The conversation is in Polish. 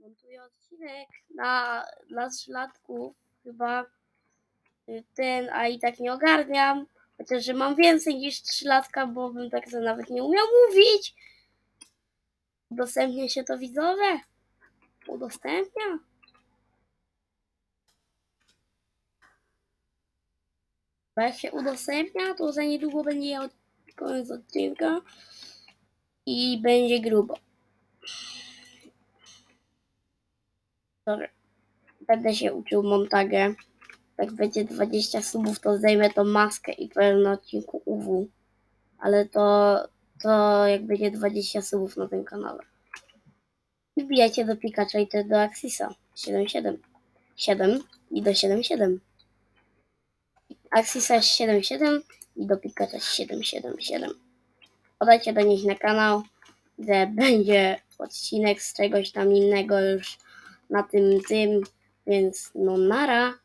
Montuję odcinek na, dla trzylatków. Chyba y, ten, a i tak nie ogarniam. Chociaż, że mam więcej niż trzylatka, bo bym tak to nawet nie umiał mówić. Udostępnia się to widzowie? Udostępnia? Bo jak się udostępnia, to za niedługo będzie koniec odcinka i będzie grubo. Dobra. Będę się uczył montagę. Jak będzie 20 subów, to zdejmę tą maskę i powiem na odcinku UW. Ale to, to jak będzie 20 subów na tym kanale. Wbijajcie do Pikachu i też do Axisa 77. 7 i do 77. Axisa 77 i do Pikachu 777. Podajcie do nich na kanał, gdzie będzie odcinek z czegoś tam innego już na tym tym, więc no nara.